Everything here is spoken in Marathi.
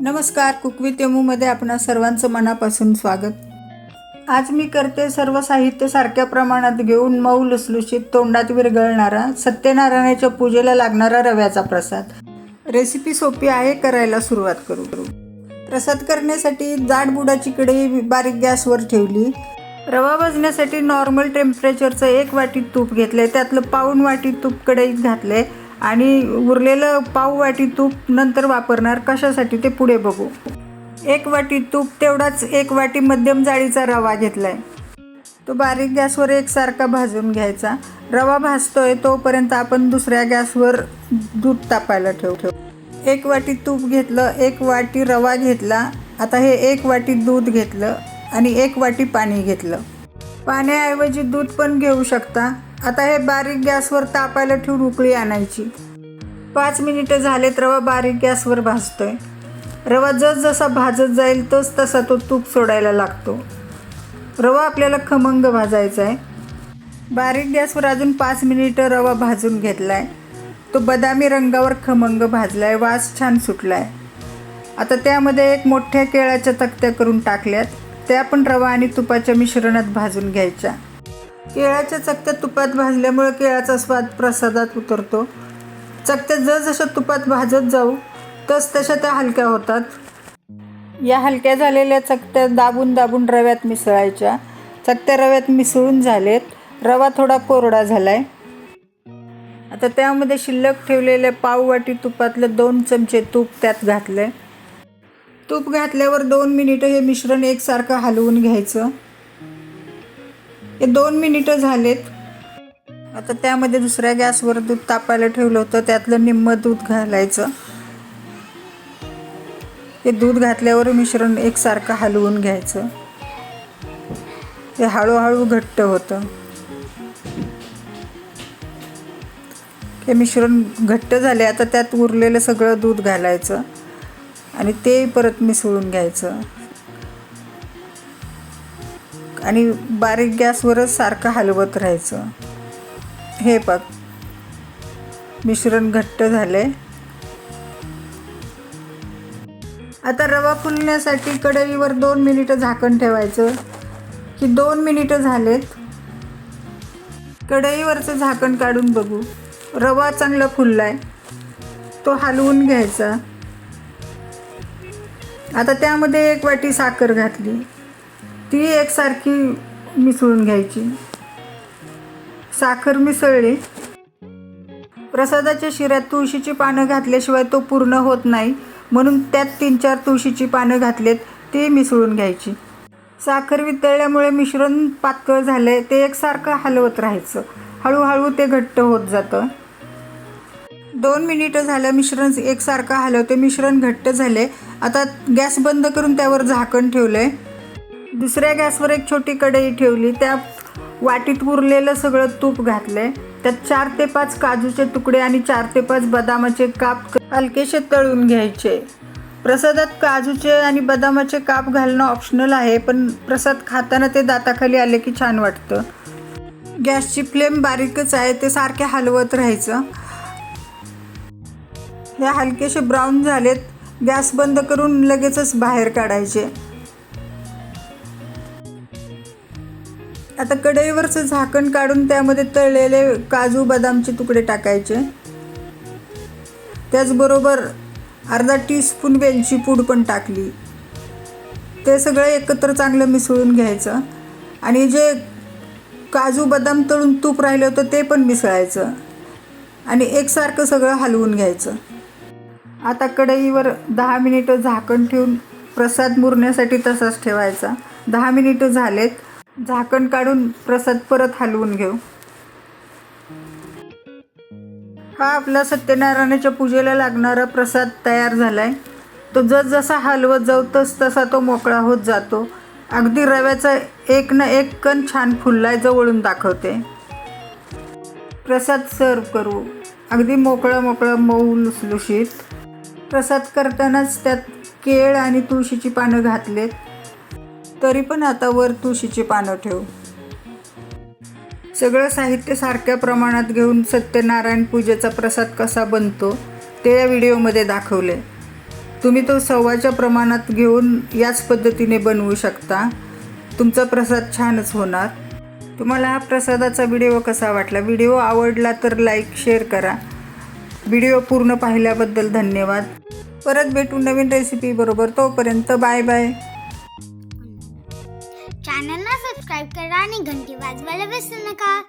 नमस्कार कुकवी तेमूमध्ये आपणा सर्वांचं मनापासून स्वागत. आज मी करते सर्व साहित्य सारख्या प्रमाणात घेऊन मऊ लुसलुशीत तोंडात विरघळणारा सत्यनारायणाच्या पूजेला लागणारा रव्याचा प्रसाद. रेसिपी सोपी आहे करायला सुरुवात करू. करू प्रसाद करण्यासाठी जाड बुडाची कढई बारीक गॅसवर ठेवली. रवा भाजण्यासाठी नॉर्मल टेम्परेचरचं एक वाटी तूप घेतलं त्यातलं पाऊण वाटी तूप कढईत घातले आणि उरलेलं पाव वाटी तूप नंतर वापरणार कशासाठी ते पुढे बघू. एक वाटी तूप तेवढाच एक वाटी मध्यम जाळीचा रवा घेतला आहे तो बारीक गॅसवर एकसारखा भाजून घ्यायचा. रवा भाजतोय तोपर्यंत आपण दुसऱ्या गॅसवर दूध तापायला ठेव ठेव. एक वाटी तूप घेतलं एक वाटी रवा घेतला. आता हे एक वाटी दूध घेतलं आणि एक वाटी पाणी घेतलं. पाण्याऐवजी दूध पण घेऊ शकता. आता हे बारीक गॅसवर तापायला ठेवून उकळी आणायची. पाच मिनिटं झालेत रवा बारीक गॅसवर भाजतोय. रवा जसजसा भाजत जाईल तस तसा तो तूप सोडायला लागतो. रवा आपल्याला खमंग भाजायचा आहे बारीक गॅसवर अजून पाच मिनिटं रवा भाजून घेतला आहे तो बदामी रंगावर खमंग भाजला आहे वास छान सुटला आहे आता त्यामध्ये एक मोठ्या केळाच्या तक्त्या करून टाकल्यात. त्या पण रवा आणि तुपाच्या मिश्रणात भाजून घ्यायच्या. केळाच्या चकत्या तुपात भाजल्यामुळे केळाचा स्वाद प्रसादात उतरतो. चकत्या जसजशा तुपात भाजत जाऊ तस तशा त्या हलक्या होतात. या हलक्या झालेल्या चकत्या दाबून दाबून रव्यात मिसळायच्या. चकत्या रव्यात मिसळून झालेत. रवा थोडा कोरडा झाला आहे आता त्यामध्ये शिल्लक ठेवलेल्या पाववाटी तुपातलं दोन चमचे तूप त्यात घातले तूप घातल्यावर दोन मिनिटं हे मिश्रण एकसारखं हलवून घ्यायचं. हे दोन मिनिटं झालेत. आता त्यामध्ये दुसऱ्या गॅसवर दूध तापायला ठेवलं होतं त्यातलं निम्म दूध घालायचं. हे दूध घातल्यावर मिश्रण एकसारखं हलवून घ्यायचं. ते हळूहळू घट्ट होतं. हे मिश्रण घट्ट झाले आता त्यात उरलेलं सगळं दूध घालायचं आणि ते परत मिसळून घ्यायचं. आणि बारीक गॅसवरच सारखं हलवत राहायचं. हे बघ. मिश्रण घट्ट झाले आता रवा फुलण्यासाठी कढईवर दोन मिनिटं झाकण ठेवायचं. की दोन मिनिटं झालेत. कढईवरचं झाकण काढून बघू. रवा चांगला फुललाय. तो हलवून घ्यायचा. आता त्यामध्ये एक वाटी साखर घातली. ती एकसारखी मिसळून घ्यायची. साखर मिसळली. प्रसादाच्या शिऱ्यात तुळशीची पानं घातल्याशिवाय तो पूर्ण होत नाही. म्हणून त्यात तीन चार तुळशीची पानं घातलेत ती मिसळून घ्यायची. साखर वितळल्यामुळे मिश्रण पातळ झाले ते एकसारखं हलवत राहायचं. हळूहळू ते घट्ट होत जातं. दोन मिनिटं झालं मिश्रण एकसारखं हलवते मिश्रण घट्ट झाले आता गॅस बंद करून त्यावर झाकण ठेवलं आहे दुसऱ्या गॅसवर एक छोटी कढई ठेवली त्या वाटीत उरलेलं सगळं तूप घातलंय. त्यात चार ते पाच काजूचे तुकडे आणि चार ते पाच बदामाचे काप हलकेसे तळून घ्यायचे. प्रसादात काजूचे आणि बदामाचे काप घालणं ऑप्शनल आहे पण प्रसाद खाताना ते दाताखाली आले की छान वाटतं. गॅसची फ्लेम बारीकच आहे ते सारखे हलवत राहायचं. हे हलकेसे ब्राऊन झालेत गॅस बंद करून लगेचच बाहेर काढायचे. आता कढईवरचं झाकण काढून त्यामध्ये तळलेले काजू बदामचे तुकडे टाकायचे. त्याचबरोबर अर्धा टीस्पून वेलची पूड पण टाकली. ते सगळं एकत्र चांगलं मिसळून घ्यायचं. आणि जे काजू बदाम तळून तूप राहिलं होतं ते पण मिसळायचं. आणि एकसारखं सगळं हलवून घ्यायचं. आता कढईवर दहा मिनिटं झाकण ठेवून प्रसाद मुरण्यासाठी तसाच ठेवायचा. दहा मिनिटं झालेत. झाकण काढून प्रसाद परत हलवून घेऊ. हा आपला सत्यनारायणाच्या पूजेला लागणारा प्रसाद तयार झालाय. तो जसजसा हलवत जाऊ तस तसा तो मोकळा होत जातो. अगदी रव्याचा एक ना एक कण छान फुललाय जवळून दाखवते. प्रसाद सर्व करू. अगदी मोकळं मोकळं मऊ लुसलुशीत. प्रसाद करतानाच त्यात केळ आणि तुळशीची पानं घातलेत. तरी पण आता वर तुळशीची पानं ठेवू. सगळं साहित्य सारख्या प्रमाणात घेऊन सत्यनारायण पूजेचा प्रसाद कसा बनतो ते या व्हिडिओमध्ये दाखवले. तुम्ही तो सव्वाच्या प्रमाणात घेऊन याच पद्धतीने बनवू शकता. तुमचा प्रसाद छानच होणार. तुम्हाला हा प्रसादाचा व्हिडिओ कसा वाटला? व्हिडिओ आवडला तर लाईक शेअर करा. व्हिडिओ पूर्ण पाहिल्याबद्दल धन्यवाद. परत भेटू नवीन रेसिपी बरोबर. तोपर्यंत बाय बाय. सबस्क्राईब करा आणि घंटी वाजवायला विसरू नका.